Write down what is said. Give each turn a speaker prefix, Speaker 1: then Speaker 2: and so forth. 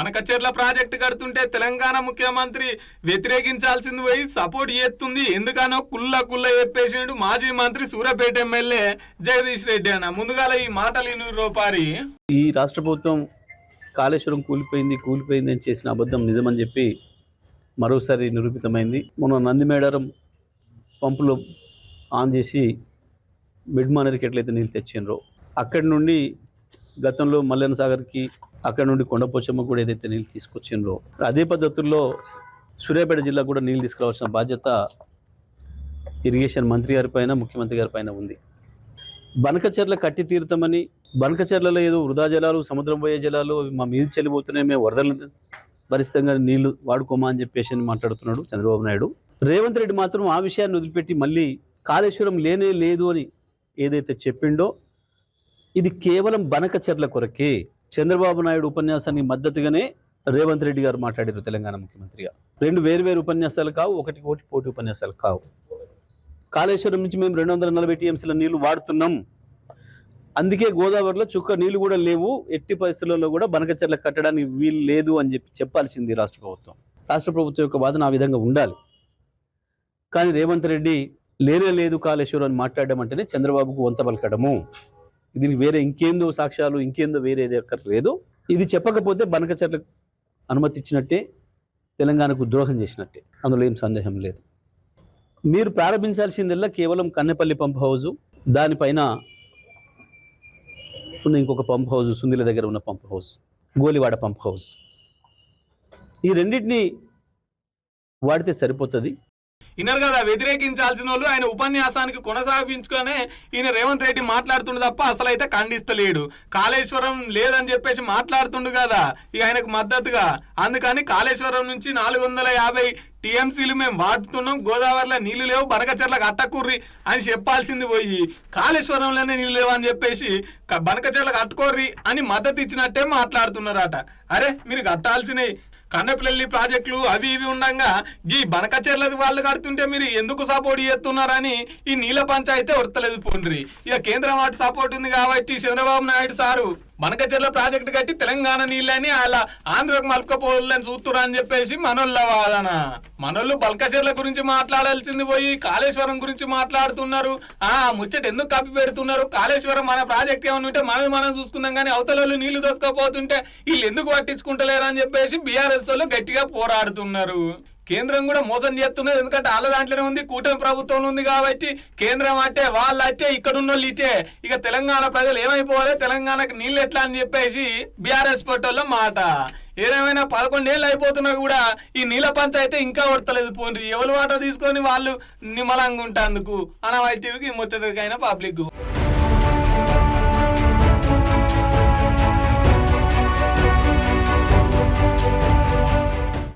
Speaker 1: Banakacherla project కడుతుంటే Telangana ముఖ్యమంత్రి వ్యతిరేకించాల్సింది పోయి support చేస్తుంది. ఎందుకనో కుల్ల కుల్ల చెప్పేసిండు మాజీ మంత్రి సూర్యాపేట ఎమ్మెల్యే జగదీష్ రెడ్డి అన్న. ముందుగాల ఈ మాటలు రూపారి.
Speaker 2: ఈ రాష్ట్ర ప్రభుత్వం కాళేశ్వరం కూలిపోయింది కూలిపోయింది అని చేసిన అబద్ధం నిజమని చెప్పి మరోసారి నిరూపితమైంది. మొన్న నందిమేడారం పంపులు ఆన్ చేసి మిడ్ మానేరికి ఎట్లయితే నీళ్ళు తెచ్చిండ్రో అక్కడి నుండి గతంలో మల్లెన సాగర్కి అక్కడ నుండి కొండపోచమ్మ కూడా ఏదైతే నీళ్ళు తీసుకొచ్చిండ్రో అదే పద్ధతుల్లో సూర్యాపేట జిల్లా కూడా నీళ్ళు తీసుకురావాల్సిన బాధ్యత ఇరిగేషన్ మంత్రి గారి పైన ముఖ్యమంత్రి గారి పైన ఉంది. బనకచెర్ల కట్టి తీరుతామని బనకచెర్లలో ఏదో వృధా జలాలు సముద్రం పోయే జలాలు అవి మా మీద చెల్లిపోతున్నాయి మేము వరదలు భరితంగా నీళ్ళు వాడుకోమా అని చెప్పేసి అని మాట్లాడుతున్నాడు చంద్రబాబు నాయుడు. రేవంత్ రెడ్డి మాత్రం ఆ విషయాన్ని వదిలిపెట్టి మళ్ళీ కాళేశ్వరం లేనే లేదు అని ఏదైతే చెప్పిండో ఇది కేవలం బనకచెర్ల కొరకే చంద్రబాబు నాయుడు ఉపన్యాసానికి మద్దతుగానే రేవంత్ రెడ్డి గారు మాట్లాడారు తెలంగాణ ముఖ్యమంత్రిగా. రెండు వేరు వేరు ఉపన్యాసాలు కావు ఒకటి ఒకటి పోటీ ఉపన్యాసాలు కావు. కాళేశ్వరం నుంచి మేము రెండు వందల నలభై టీఎంసీల నీళ్ళు వాడుతున్నాం. అందుకే గోదావరిలో చుక్క నీళ్ళు కూడా లేవు ఎట్టి పరిస్థితుల్లో కూడా బనకచెర్ల కట్టడానికి వీలు లేదు అని చెప్పి చెప్పాల్సింది రాష్ట్ర ప్రభుత్వం. రాష్ట్ర ప్రభుత్వం యొక్క వాదన ఆ విధంగా ఉండాలి. కానీ రేవంత్ రెడ్డి లేనే లేదు కాళేశ్వరం అని మాట్లాడడం అంటేనే చంద్రబాబుకు వంత పలకడము దీనికి వేరే ఇంకేందో సాక్ష్యాలు ఇంకేందో వేరేది అక్కర్లేదు. ఇది చెప్పకపోతే బనకచెర్లకు అనుమతి ఇచ్చినట్టే తెలంగాణకు ద్రోహం చేసినట్టే. అందులో ఏం సందేహం లేదు. మీరు ప్రారంభించాల్సిందల్లా కేవలం కన్నెపల్లి పంప్ హౌస్ దానిపైన ఉన్న ఇంకొక పంప్ హౌస్ సుందిల దగ్గర ఉన్న pump house Golivada pump house ఈ రెండింటిని వాడితే సరిపోతుంది.
Speaker 1: ఇన్నారు కదా వ్యతిరేకించాల్సిన వాళ్ళు ఆయన ఉపన్యాసానికి కొనసాగించుకునే ఈయన రేవంత్ రెడ్డి మాట్లాడుతుండు తప్ప అసలు అయితే ఖండిస్తలేడు. కాళేశ్వరం లేదని చెప్పేసి మాట్లాడుతుండు కదా ఇక ఆయనకు మద్దతుగా. అందుకని కాళేశ్వరం నుంచి నాలుగు వందల యాభై టీఎంసీలు మేము వాడుతున్నాం గోదావరిలో నీళ్ళు లేవు బనకచెర్లకు అట్టకుర్రి అని చెప్పాల్సింది పోయి కాళేశ్వరంలోనే నీళ్ళు లేవు అని చెప్పేసి క- బనకచెర్లకు అట్టుకోర్రి అని మద్దతు ఇచ్చినట్టే మాట్లాడుతున్నారట. అరే మీరు కట్టాల్సినవి కన్నెపల్లి ప్రాజెక్టులు అవి ఇవి ఉండగా ఈ బనకచెర్లది వాళ్ళు కడుతుంటే మీరు ఎందుకు సపోర్ట్ చేస్తున్నారని ఈ నీళ్ళ పంచాయతీ వర్తలేదు పోండ్రి. ఇక కేంద్రం వాటి సపోర్ట్ ఉంది కాబట్టి చంద్రబాబు నాయుడు సారు మనకచెర్ల ప్రాజెక్టు కట్టి తెలంగాణ నీళ్ళని అలా ఆంధ్రకు మలుకపోవాలని చూస్తురా అని చెప్పేసి మనోళ్ళ వాదన. మనోళ్ళు బల్కచెర్ల గురించి మాట్లాడాల్సింది పోయి కాళేశ్వరం గురించి మాట్లాడుతున్నారు. ఆ ముచ్చట ఎందుకు కప్పి పెడుతున్నారు? కాళేశ్వరం మన ప్రాజెక్ట్ ఏమని ఉంటే మనది మనం చూసుకుందాం కానీ అవతల నీళ్ళు దోసుకోపోతుంటే వీళ్ళు ఎందుకు పట్టించుకుంటలేరు అని చెప్పేసి బీఆర్ఎస్ వాళ్ళు గట్టిగా పోరాడుతున్నారు. కేంద్రం కూడా మోసం చేస్తున్నది ఎందుకంటే వాళ్ళ దాంట్లోనే ఉంది కూటమి ప్రభుత్వం ఉంది కాబట్టి కేంద్రం అట్టే వాళ్ళు అట్టే ఇక్కడ ఉన్న వాళ్ళు ఇట్టే ఇక తెలంగాణ ప్రజలు ఏమైపోవాలి? తెలంగాణకు నీళ్ళు ఎట్లా అని చెప్పేసి బీఆర్ఎస్ పట్టోళ్ళ మాట. ఏదేమైనా పదకొండేళ్ళు అయిపోతున్నా కూడా ఈ నీళ్ళ పంచాయతీ ఇంకా కొడతలేదు పోండి ఎవరు వాటా తీసుకొని వాళ్ళు నిమ్మలంగా ఉంటాందుకు? అనవైటీకి ముట్టడికైనా పబ్లిక్